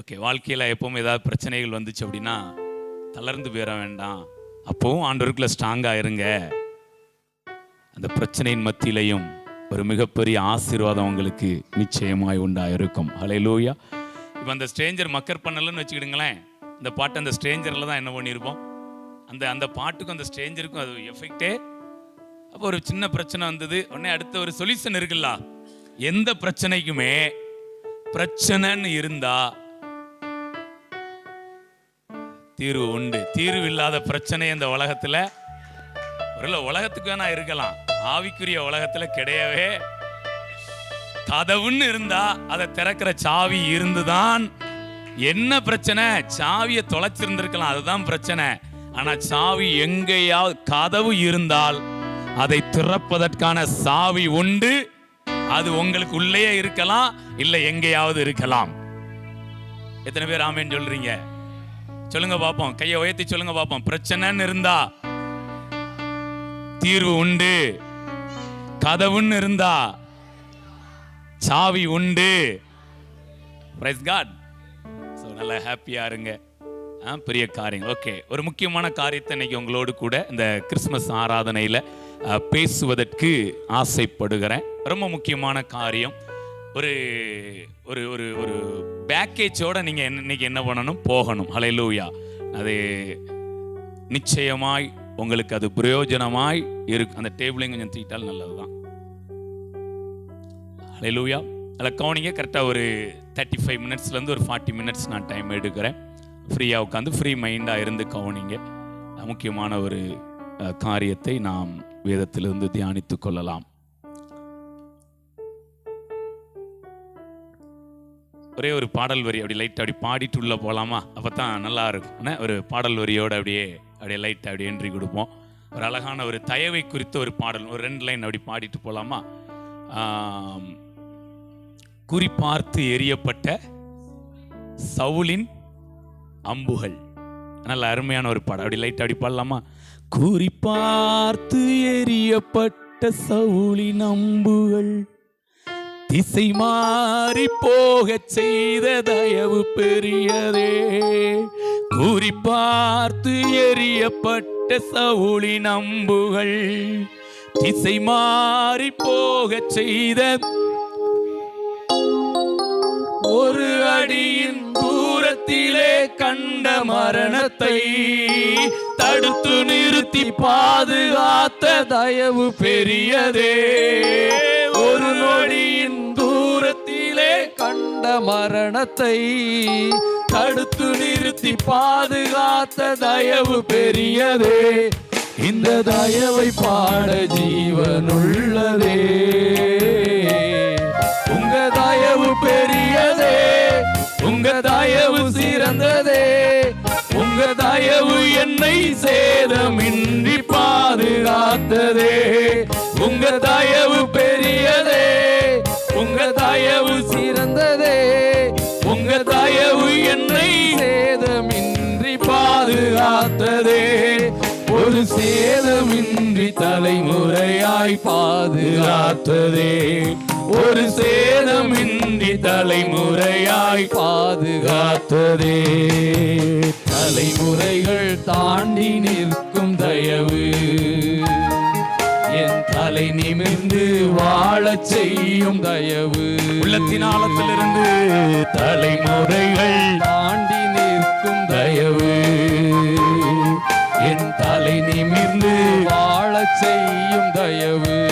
Okay வாழ்க்கையில் எப்பவும் ஏதாவது பிரச்சனைகள் வந்துச்சு அப்படின்னா தளர்ந்து போயிட வேண்டாம். அப்போவும் ஆண்டவருக்குள்ள ஸ்ட்ராங்காக இருங்க. அந்த பிரச்சனையின் மத்தியிலையும் ஒரு மிகப்பெரிய ஆசீர்வாதம் உங்களுக்கு நிச்சயமாய் உண்டாயிருக்கும். ஹலே லூயா இப்போ அந்த ஸ்ட்ரேஞ்சர் மக்கர் பண்ணலன்னு வச்சுக்கிடுங்களேன். இந்த பாட்டு அந்த ஸ்ட்ரேஞ்சரில் தான் என்ன பண்ணியிருப்போம்? அந்த அந்த பாட்டுக்கும் அந்த ஸ்ட்ரேஞ்சருக்கும் அது எஃபெக்டே அப்போ ஒரு சின்ன பிரச்சனை வந்தது. உடனே அடுத்த ஒரு சொல்யூஷன் இருக்குல்ல. எந்த பிரச்சனைக்குமே பிரச்சனைன்னு இருந்தால் தீர்வு உண்டு. தீர்வு இல்லாத பிரச்சனை இந்த உலகத்துல. ஒருவேளை உலகத்துக்கு வேணா இருக்கலாம். ஆவிக்குரிய உலகத்துல கிடையவே கதவுன்னு இருந்தா அதை திறக்கிற சாவி இருந்துதான். என்ன பிரச்சனை? சாவியை தொலைச்சிருந்திருக்கலாம். அதுதான் பிரச்சனை. ஆனா சாவி எங்கேயாவது கதவு இருந்தால் அதை திறப்பதற்கான சாவி உண்டு. அது உங்களுக்கு உள்ளேயே இருக்கலாம். இல்லை எங்கேயாவது இருக்கலாம். எத்தனை பேர் ஆமேன்னு சொல்றீங்க? சொல்லுங்க பாப்போம் கையை உயர்த்தி சொல்லுங்க பாப்போம் பிரச்சனைன்னு இருந்தா தீர்வு உண்டு. கதவுன்னு இருந்தா சாவி உண்டு. பிரைஸ் காட் ஸோ நல்லா ஹாப்பியா இருங்க. ஆ, பெரிய காரியம். ஓகே ஒரு முக்கியமான காரியத்தை இன்னைக்கு உங்களோடு கூட இந்த கிறிஸ்மஸ் ஆராதனையில் பேசுவதற்கு ஆசைப்படுகிறேன். ரொம்ப முக்கியமான காரியம். ஒரு ஒரு ஒரு ஒரு பேக்கேஜோட நீங்கள் இன்னைக்கு என்ன பண்ணணும்? போகணும். ஹலையிலூயா அது நிச்சயமாய் உங்களுக்கு அது பிரயோஜனமாய் இருக்கு. அந்த டேபிளையும் கொஞ்சம் தீட்டால் நல்லது தான் ஹலையிலூயா அதில் கவனிங்க கரெக்டாக ஒரு தேர்ட்டி ஃபைவ் மினிட்ஸ்லேருந்து ஒரு ஃபார்ட்டி மினிட்ஸ் நான் டைம் எடுக்கிறேன். ஃப்ரீயாக உட்காந்து ஃப்ரீ மைண்டாக இருந்து கவனிங்க. முக்கியமான ஒரு காரியத்தை நாம் வேதத்திலிருந்து தியானித்து கொள்ளலாம். ஒரே ஒரு பாடல் வரி அப்படி லைட் அப்படி பாடிட்டு உள்ள போகலாமா அப்போ தான் நல்லா இருக்கும் ஒரு பாடல் வரியோடு அப்படியே அப்படியே லைட் அப்படியே என்ட்ரி கொடுப்போம். ஒரு அழகான ஒரு தயவை குறித்த ஒரு பாடல் ஒரு ரெண்டு லைன் அப்படி பாடிட்டு போகலாமா குறிப்பார்த்து எரியப்பட்ட சவுலின் அம்புகள். நல்ல அருமையான ஒரு பாடம் அப்படி லைட் அப்படி பாடலாமா? குறிப்பார்த்து எரியப்பட்ட சவுளின் அம்புகள். திசை மாறி போகச் செய்த தயவு பெரியதே. குறிப்பார்த்து எரியப்பட்ட சவுளி நம்புகள் திசை மாறி போகச் செய்த ஒரு அடியின் தூரத்திலே கண்ட மரணத்தை தடுத்து நிறுத்தி பாதுகாத்த தயவு பெரியதே. ஒரு நொடியின் கண்ட மரணத்தை தடுத்து நிறுத்தி பாதுகாத்த தயவு பெரியதே. இந்த தயவை பாட ஜீவனுள்ளதே உங்க தயவு பெரியதே. உங்க தயவு சிறந்ததே. உங்க தயவு என்னை சேதமின்றி பாதுகாத்ததே. உங்க தயவு பெரிய பாதுகாத்ததே. ஒரு சேதமின்றி தலைமுறையாய் பாதுகாத்ததே. ஒரு சேதமின்றி தலைமுறையாய் பாதுகாத்ததே. தலைமுறைகள் தாண்டி நிற்கும் தயவு. என் தலை நிமிர்ந்து வாழச் செய்யும் தயவு. உள்ளத்தின் ஆழத்திலிருந்து தலைமுறைகள் தாண்டி நிற்கும் தயவு. தலை நிமிர்ந்து வாழச் செய்யும் தயவு.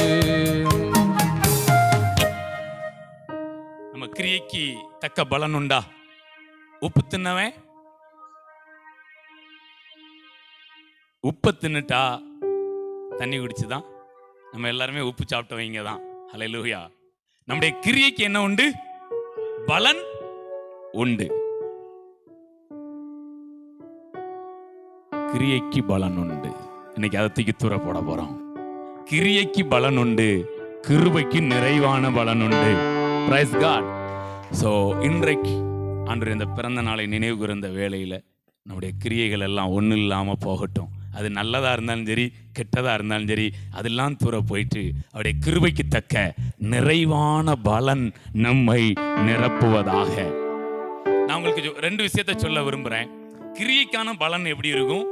நம்ம கிரியைக்கு தக்க பலன் உண்டா? உப்பு தின்னவன்? உப்பை தின்னுட்டா தண்ணி குடிச்சுதான். நம்ம எல்லாருமே உப்பு சாப்பிட்டவங்க தான். ஹalleluya நம்முடைய கிரியைக்கு என்ன உண்டு? பலன் உண்டு. கிரியைக்கு பலன் உண்டு இன்னைக்கு அதை தூக்கி தூர போட போறோம். கிரியைக்கு பலன் உண்டு கிருபைக்கு நிறைவான பலன் உண்டு பிரைஸ் காட் ஸோ இன்றைக்கு அன்று இந்த பிறந்த நாளை நினைவு கூர்ந்த வேலையில் நம்முடைய கிரியைகள் எல்லாம் ஒன்றும் இல்லாமல் போகட்டும். அது நல்லதாக இருந்தாலும் சரி கெட்டதாக இருந்தாலும் சரி அதெல்லாம் தூர போயிட்டு அவருடைய கிருபைக்கு தக்க நிறைவான பலன் நம்மை நிரப்புவதாக. நான் உங்களுக்கு ரெண்டு விஷயத்த சொல்ல விரும்புகிறேன் கிரியைக்கான பலன் எப்படி இருக்கும்?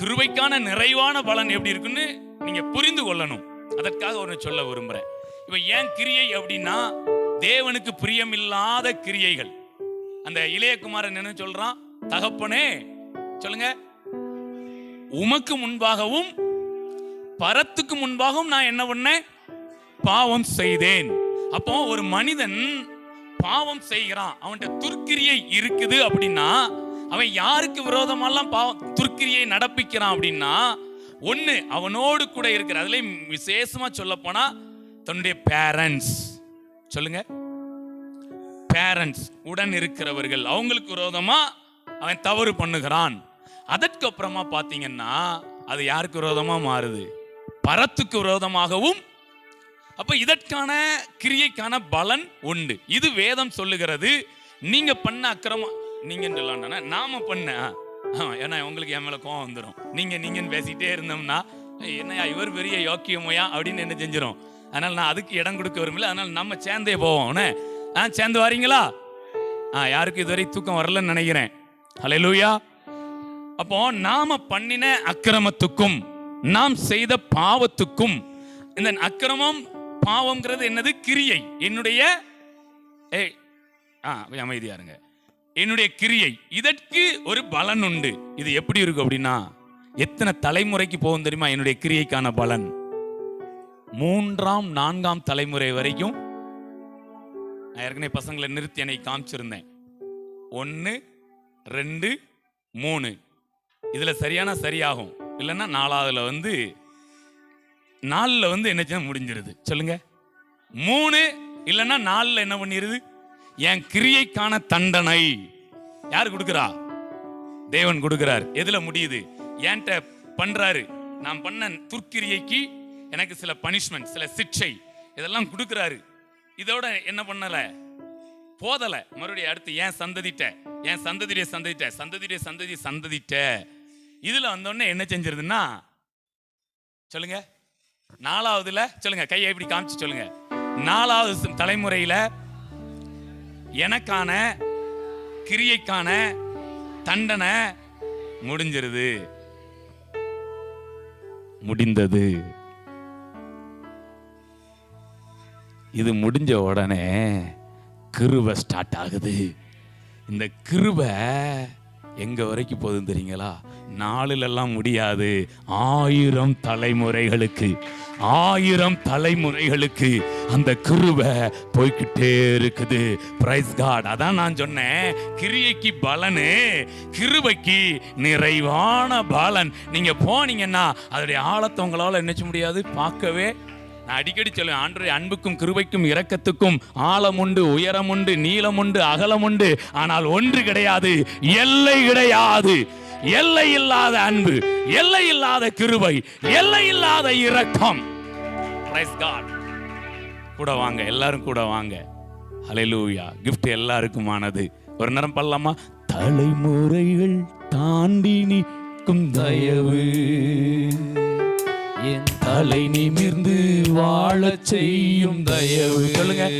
கிருபைக்கான நிறைவான பலன் எப்படி இருக்குன்னு நீங்க புரிந்து கொள்ளணும். அதற்காக ஒன்று சொல்ல விரும்புறேன். இப்போ ஏன் கிரியை அப்படின்னா தேவனுக்கு பிரியமில்லாத கிரியைகள். அந்த இளையகுமாரன் என்ன சொல்றான்? தகப்பனே சொல்லுங்க. உமக்கு முன்பாகவும் பரத்துக்கு முன்பாகவும் நான் என்ன பண்ணேன்? பாவம் செய்தேன். அப்போ ஒரு மனிதன் பாவம் செய்கிறான். அவன்கிட்ட துர்க்கிரியை இருக்குது அப்படின்னா அவன் யாருக்கு விரோதமெல்லாம் பாவம் துர்க்கிரியை நடப்பிக்கிறான் அப்படின்னா ஒன்று அவனோடு கூட இருக்கிற அதுலேயும் விசேஷமா சொல்ல போனா தன்னுடைய பேரண்ட்ஸ் சொல்லுங்க. பேரண்ட்ஸ் உடன் இருக்கிறவர்கள். அவங்களுக்கு விரோதமா அவன் தவறு பண்ணுகிறான். அதற்கு அப்புறமா அது யாருக்கு விரோதமா மாறுது? பரத்துக்கு விரோதமாகவும் அப்ப இதற்கான கிரியைக்கான பலன் உண்டு. இது வேதம் சொல்லுகிறது நீங்க பண்ண அக்கிரமம் நீங்க நாம பண்ண. ஏன்னா உங்களுக்கு என் மேல கோவம் வந்துடும் நீங்க நீங்கன்னு பேசிட்டே இருந்தோம்னா என்னையா என்னய்யா இவர் பெரிய யோக்கியமோயா அப்படின்னு என்ன செஞ்சிடும் அதனால நான் அதுக்கு இடம் கொடுக்க விரும்பல அதனால நம்ம சேர்ந்தே போவோம். ஆ சேர்ந்து வரீங்களா? ஆ யாருக்கு இதுவரை தூக்கம் வரலன்னு நினைக்கிறேன். ஹalleluya அப்போ நாம பண்ணின அக்கிரமத்துக்கும் நாம் செய்த பாவத்துக்கும் இந்த அக்கிரமம் பாவம்ங்கிறது என்னது? கிரியை. என்னுடைய ஏய் ஆ அமைதியாருங்க அமைதியா இருங்க. என்னுடைய கிரியை. இதற்கு ஒரு பலன் உண்டு. இது எப்படி இருக்கும் அப்படின்னா எத்தனை தலைமுறைக்கு போகும் தெரியுமா? என்னுடைய கிரியைக்கான பலன். மூன்றாம் நான்காம் தலைமுறை வரைக்கும் நான் ஏற்கனவே பசங்களை நிறுத்தி என்னை காமிச்சிருந்தேன். ஒன்று ரெண்டு மூணு. இதில் சரியான சரியாகும். இல்லைன்னா நாலாவதுல வந்து நாலில் வந்து என்னச்சுன்னா முடிஞ்சிருது? சொல்லுங்க. மூணு இல்லைன்னா நாலில் என்ன பண்ணிடுது என் கிரியைக்கான தண்டனை. யார் கொடுக்குறா? தேவன் கொடுக்கிறார். எதுல முடியுது? என்கிட்ட பண்றாரு. நான் பண்ண துர்க்கிரியைக்கு எனக்கு சில பனிஷ்மெண்ட் சில சிக்ஷை. இதெல்லாம் கொடுக்கிறாரு. இதோட என்ன பண்ணல? போதல. மறுபடியும் அடுத்து ஏன் சந்ததிட்ட? ஏன் சந்ததியுடைய சந்ததிட்ட? சந்ததியுடைய சந்ததி சந்ததிட்ட. இதுல வந்தோடனே என்ன செஞ்சிருதுன்னா சொல்லுங்க. நாலாவதுல சொல்லுங்க. கையை எப்படி காமிச்சு சொல்லுங்க. நாலாவது தலைமுறையில எனக்கான கிரியைக்கான தண்டனை முடிஞ்சிருது. முடிந்தது. இது முடிஞ்ச உடனே கிருவை ஸ்டார்ட் ஆகுது. இந்த கிருவை எங்கே வரைக்கும் போதும் தெரியுங்களா? நாளிலெல்லாம் முடியாது. ஆயிரம் தலைமுறைகளுக்கு ஆயிரம் தலைமுறைகளுக்கு அந்த கிருவை போய்க்கிட்டே இருக்குது. பிரைஸ் காட் அதான் நான் சொன்னேன். கிரியைக்கு பலனு கிருபைக்கு நிறைவான பலன். நீங்கள் போனீங்கன்னா அதோடைய ஆழத்தை உங்களால் நினைச்ச முடியாது பார்க்கவே நான் அடிக்கடி சொல்லுவேன் ஆண்டவரே அன்புக்கும் கிருபைக்கும் இரக்கத்துக்கும் ஆழம் உண்டு உயரம் உண்டு நீளம் உண்டு அகலம் உண்டு ஆனால் ஒன்று கிடையாது எல்லை கிடையாது. எல்லை இல்லாத அன்பு எல்லை இல்லாத கிருபை எல்லை இல்லாத இரக்கம். கூட வாங்க எல்லாரும் கூட வாங்க. ஹalleluya கிஃப்ட் எல்லாருக்குமானது. ஒரு நேரம் பண்ணலாமா? தலைமுறைகள் தாண்டி நிற்கும் தயவு. என் தலை நிமிர்ந்து வாழச் செய்யும் தயவு. சொல்லுங்க.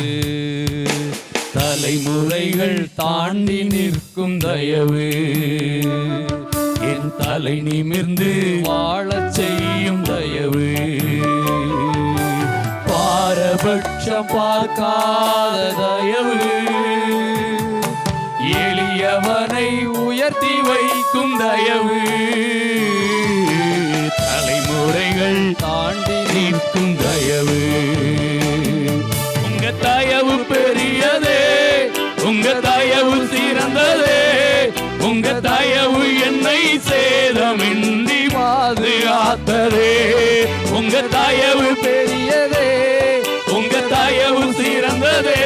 தலைமுறைகள் தாண்டி நிற்கும் தயவு. என் தலை நிமிர்ந்து வாழச் செய்யும் தயவு. பாரபட்சம் பார்க்காத தயவு. எளியவனை உயர்த்தி வைக்கும் தயவு. தலைமுறைகள் தாண்டி நிற்கும் தயவு. உங்க தயவு பெரியதே. உங்க தயவு சிறந்ததே. உங்க தயவு என்னை சேதமின்றி பாதுகாத்ததே. உங்க தயவு பெரியதே. உங்க தயவு சிறந்ததே.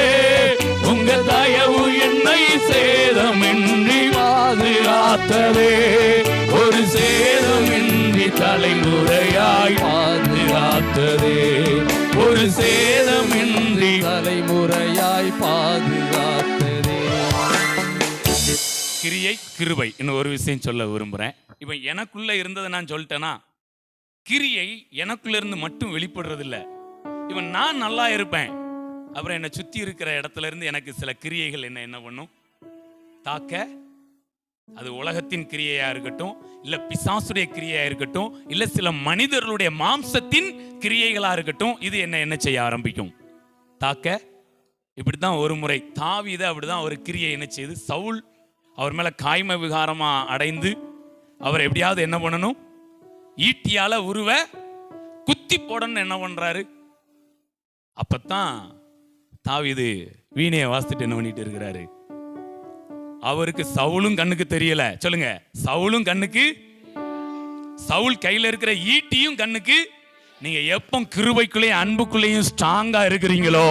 உங்க தயவு என்னை சேதமின்றி பாதுகாத்ததே. ஒரு சேதமின்றி தலைமுறையாய் பாதுகாத்ததே. ஒரு சேதமின்றி தலைமுறையாய் பாதுகாத்ததே. கிரியை கிருபை இன்னும் ஒரு விஷயம் சொல்ல விரும்புறேன். இப்போ எனக்குள்ள இருந்ததை நான் சொல்லிட்டேன்னா கிரியை எனக்குள்ள இருந்து மட்டும் வெளிப்படுறது இல்ல இவன் நான் நல்லா இருப்பேன். அப்புறம் என்னை சுத்தி இருக்கிற இடத்துல இருந்து எனக்கு சில கிரியைகள் என்ன என்ன பண்ணும்? தாக்க அது உலகத்தின் கிரியையா இருக்கட்டும் இல்ல பிசாசுடைய கிரியையா இருக்கட்டும் இல்ல சில மனிதர்களுடைய மாம்சத்தின் கிரியைகளா இருக்கட்டும் இது என்ன என்ன செய்ய ஆரம்பிக்கும்? தாக்க இப்படித்தான் ஒரு முறை தாவித அப்படிதான் ஒரு கிரியை என்ன செய்து சவுல் அவர் மேல காய்ம விகாரமா அடைந்து அவர் எப்படியாவது என்ன பண்ணணும்? ஈட்டியால உருவ குத்தி போடணும்னு என்ன பண்றாரு? அப்பத்தான் தாவிது வீணையை வாசித்துட்டு என்ன பண்ணிட்டு இருக்கிறாரு? அவருக்கு சவுளும் கண்ணுக்கு தெரியல. சொல்லுங்க. சவுளும் கண்ணுக்கு சவுல் கையில இருக்கிற ஈட்டியும் கண்ணுக்கு நீங்க எப்போ கிருபைக்குள்ளேயும் அன்புக்குள்ளேயும் ஸ்ட்ராங்கா இருக்கிறீங்களோ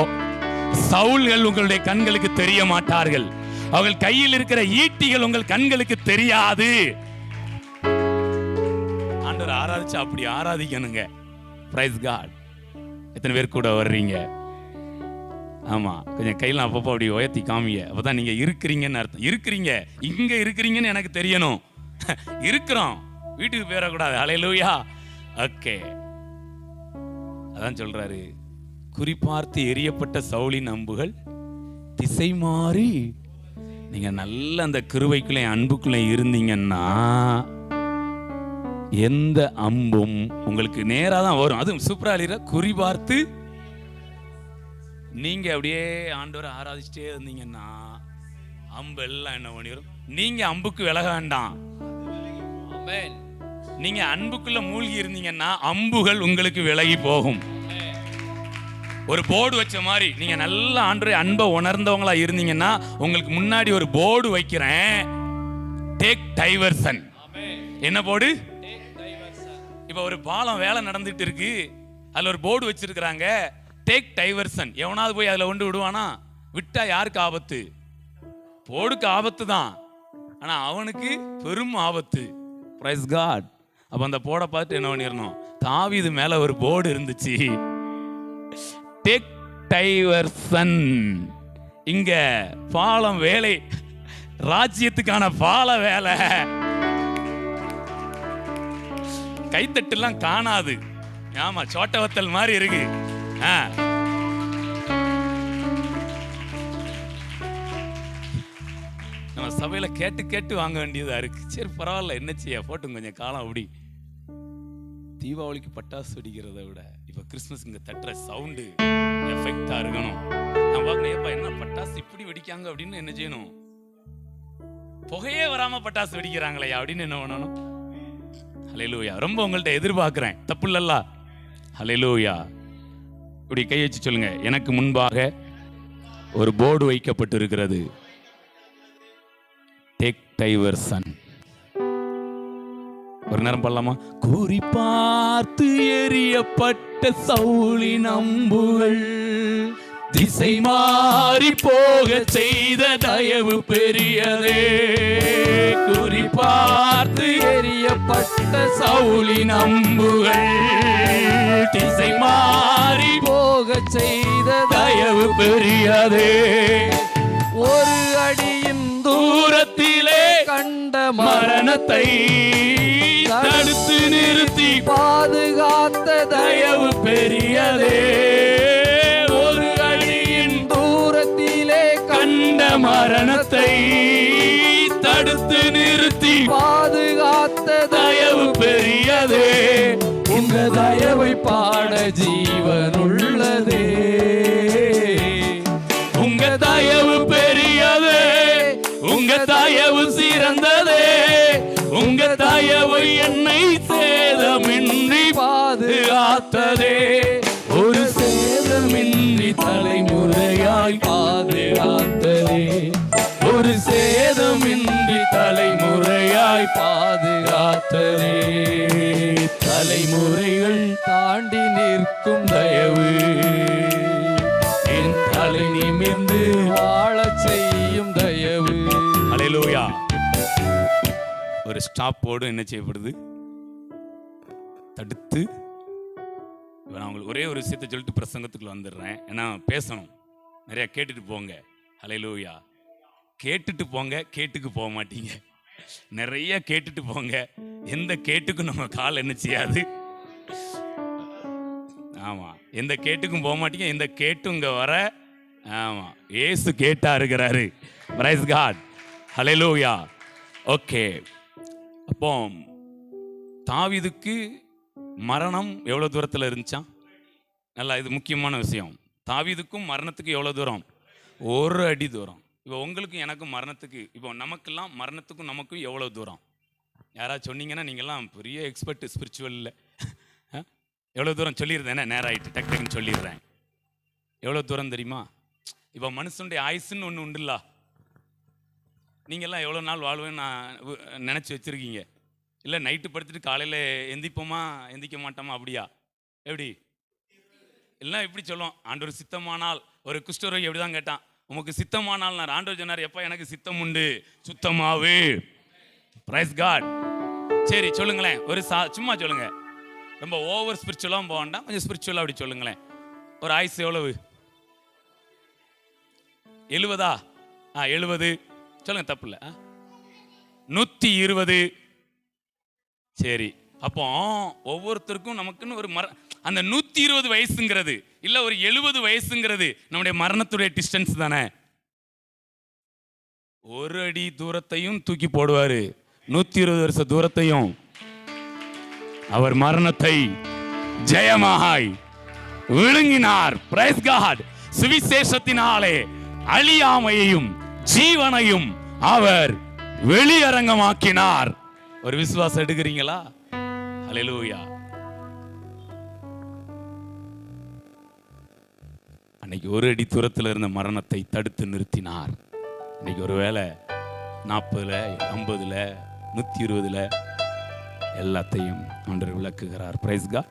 சவுல்கள் உங்களுடைய கண்களுக்கு தெரிய மாட்டார்கள். அவர்கள் கையில் இருக்கிற ஈட்டிகள் உங்கள் கண்களுக்கு தெரியாது. ஆண்டவர் ஆராதிச்சு அப்படி ஆராதிக்கணுங்க. பிரைஸ் காட் எத்தனை பேர் கூட வர்றீங்க? ஆமா. கொஞ்சம் கையில் அப்பப்போ அப்படி உயர்த்தி காமிங்க. அப்பதான் நீங்கள் இருக்கிறீங்கன்னு அர்த்தம். இருக்கிறீங்க. இங்கே இருக்கிறீங்கன்னு எனக்கு தெரியணும். இருக்கிறோம். வீட்டுக்கு போயிடக்கூடாது. அலையலூயா ஓகே அதான் சொல்றாரு. குறிப்பார்த்து எரியப்பட்ட சவுளின் அம்புகள் திசை மாறி நீங்கள் நல்ல அந்த கிருவைக்குள்ளே அன்புக்குள்ளே இருந்தீங்கன்னா எந்த அம்பும் உங்களுக்கு நேராக தான் வரும். அதுவும் சூப்பராக குறிபார்த்து நீங்க அப்படியே ஆண்டவரை ஆராதிச்சிட்டே இருந்தீங்கன்னா அம்பு எல்லாம் என்ன பண்ணிடும் நீங்க அம்புக்கு விலக வேண்டாம் ஆமென் நீங்க அன்புக்குள்ள மூழ்கி இருந்தீங்கன்னா அம்புகள் உங்களுக்கு விலகி போகும். ஒரு போர்டு வச்ச மாதிரி நீங்க நல்ல ஆண்டு அன்பை உணர்ந்தவங்களா இருந்தீங்கன்னா உங்களுக்கு முன்னாடி ஒரு போர்டு வைக்கிறேன். டேக் டைவர்சன் என்ன போர்டு? இப்போ ஒரு பாலம் வேலை நடந்துட்டு இருக்கு. அதுல ஒரு போர்டு வச்சிருக்கிறாங்க. டேக் டைவர்சன் எவனாவது போய் அதில் கொண்டு விடுவானா? விட்டா யாருக்கு ஆபத்து? போடுக்கு ஆபத்து தான். ஆனால் அவனுக்கு பெரும் ஆபத்து. ப்ரைஸ் காட் அப்போ அந்த போட பார்த்துட்டு என்ன பண்ணிடணும்? தாவி இது மேலே ஒரு போர்டு இருந்துச்சு. டேக் டைவர்சன் இங்க பாலம் வேலை. ராஜ்யத்துக்கான பால வேலை. கைத்தட்டுலாம் காணாது. ஆமா சோட்டவத்தல் மாதிரி இருக்கு. நம்ம சபையில கேட்டு கேட்டு வாங்க வேண்டியதா இருக்கு. சரி பரவாயில்ல என்ன செய்ய? போட்டும் கொஞ்சம் காலம் அப்படி. தீபாவளிக்கு பட்டாசு வெடிக்கிறத விட இப்போ கிறிஸ்மஸ் இங்க தட்டுற சவுண்டு எஃபெக்டாக இருக்கணும். நான் பார்க்கணும் ஏப்பா என்ன பட்டாசு இப்படி வெடிக்காங்க அப்படின்னு என்ன செய்யணும்? புகையே வராம பட்டாசு வெடிக்கிறாங்களே அப்படின்னு என்ன பண்ணணும்? ஹalleluya ரொம்ப உங்கள்கிட்ட எதிர்பார்க்குறேன். தப்பு இல்லல்ல. ஹalleluya இப்படி கை வச்சு சொல்லுங்க. எனக்கு முன்பாக ஒரு போர்டு வைக்கப்பட்டிருக்கிறது. டேக் டைவர்சன் ஒரு நேரம் பண்ணலாமா? கூறி பார்த்து எரியப்பட்ட சவுளின் நம்புகள் திசை மாறி போக செய்த தயவு பெரியதே. குறி பார்த்து பட்ட சவுளி நம்புகள் திசை மாறி போக செய்த தயவு பெரியதே. ஒரு அடியின் தூரத்திலே கண்ட மரணத்தை தடுத்து நிறுத்தி பாதுகாத்த தயவு பெரியதே. ஒரு அடியின் தூரத்திலே கண்ட மரணத்தை நிறுத்தி. பாதுகாத்த தயவு பெரியதே. உங்க தயவை பாட ஜீவனுள்ளதே உங்க தயவு பெரியதே. உங்க தயவு சிறந்ததே. உங்க தயவு என்னை சேதமின்றி பாதுகாத்ததே. ஒரு சேதமின்றி தலைமுறையாய் பாதுகாத்ததே. தலைமுறையாய் பாதுகாத்ததே தலைமுறைகள் தாண்டி நிற்கும் தயவு. என் தலை நிமிர்ந்து வாழச் செய்யும் தயவு. அலையலூயா. ஒரு ஸ்டாப் போர்டு என்ன செய்யப்படுது? தடுத்து. நான் உங்களுக்கு ஒரே ஒரு விஷயத்தை சொல்லிட்டு பிரசங்கத்துக்குள்ள வந்துடுறேன். ஏன்னா பேசணும். நிறைய கேட்டுட்டு போங்க. அலையலூயா. கேட்டுட்டு போங்க கேட்டுக்கு போக மாட்டீங்க. நிறைய கேட்டுட்டு போங்க. எந்த கேட்டுக்கும் நம்ம கால் என்ன செய்யாது. ஆமாம் எந்த கேட்டுக்கும் போக மாட்டீங்க. எந்த கேட்டும் இங்கே வர. ஆமாம் ஏசு கேட்டா இருக்கிறாரு. பிரைஸ் காட் ஹலெலூயா ஓகே அப்போ தாவிதுக்கு மரணம் எவ்வளோ தூரத்தில் இருந்துச்சான் நல்லா இது முக்கியமான விஷயம். தாவிதுக்கும் மரணத்துக்கு எவ்வளோ தூரம்? ஒரு அடி தூரம். இப்போ உங்களுக்கும் எனக்கும் மரணத்துக்கு இப்போ நமக்கெல்லாம் மரணத்துக்கும் நமக்கும் எவ்வளோ தூரம்? யாராவது சொன்னீங்கன்னா நீங்கள்லாம் பெரிய எக்ஸ்பர்ட் ஸ்பிரிச்சுவலில் எவ்வளோ தூரம் சொல்லியிருந்தேன் நேரம் ஆகிட்டு டக் டக்குன்னு சொல்லிடுறேன். எவ்வளோ தூரம் தெரியுமா? இப்போ மனுஷனுடைய ஆயுசுன்னு ஒன்று உண்டுல்ல. நீங்கள்லாம் எவ்வளோ நாள் வாழ்வேன்னு நான் நினச்சி வச்சுருக்கீங்க. இல்லை நைட்டு படுத்துட்டு காலையில் எந்திப்போமா எந்திக்க மாட்டோமா அப்படியா? எப்படி? எல்லாம் இப்படி சொல்லுவோம் ஆண்டவர் சித்தமானால் ஒரு குஷ்டரோகி எப்படி தான் கேட்டான். உமக்கு சித்தமானால் நான் ஆண்டவர் சொன்னார் எப்போ எனக்கு சித்தம் உண்டு. சுத்தமாவு. பிரைஸ் காட் சரி சொல்லுங்களேன். ஒரு சா சும்மா சொல்லுங்க. ரொம்ப ஓவர் ஸ்பிரிச்சுவலாக போக வேண்டாம். கொஞ்சம் ஸ்பிரிச்சுவலாக அப்படி சொல்லுங்களேன். ஒரு ஆயுசு எவ்வளவு? எழுபதா ஆ எழுபது சொல்லுங்க தப்பு இல்லை நூற்றி இருபது சரி. அப்போ ஒவ்வொருத்தருக்கும் நமக்குன்னு ஒரு மர அந்த நூற்றி இருபது வயசுங்கிறது இல்லை ஒரு எழுபது வயசுங்கிறது நம்முடைய மரணத்துடைய டிஸ்டன்ஸ் தானே. ஒரு அடி தூரத்தையும் தூக்கி போடுவாரு. நூத்தி இருபது வருஷ தூரத்தையும். அவர் மரணத்தை ஜெயமாகாய் விழுங்கினார். பிரைஸ் காட் சுவிசேஷத்தினாலே அழியாமையையும் ஜீவனையும் அவர் வெளியரங்கமாக்கினார். ஒரு விசுவாசம் எடுக்கிறீங்களா? அலையலூயா அன்னைக்கு ஒரு அடி தூரத்தில் இருந்த மரணத்தை தடுத்து நிறுத்தினார். இன்னைக்கு ஒருவேளை நாற்பதுல ஐம்பதுல நூற்றி இருபதுல எல்லாத்தையும் ஆண்டவர் விளக்குகிறார். பிரைஸ்கா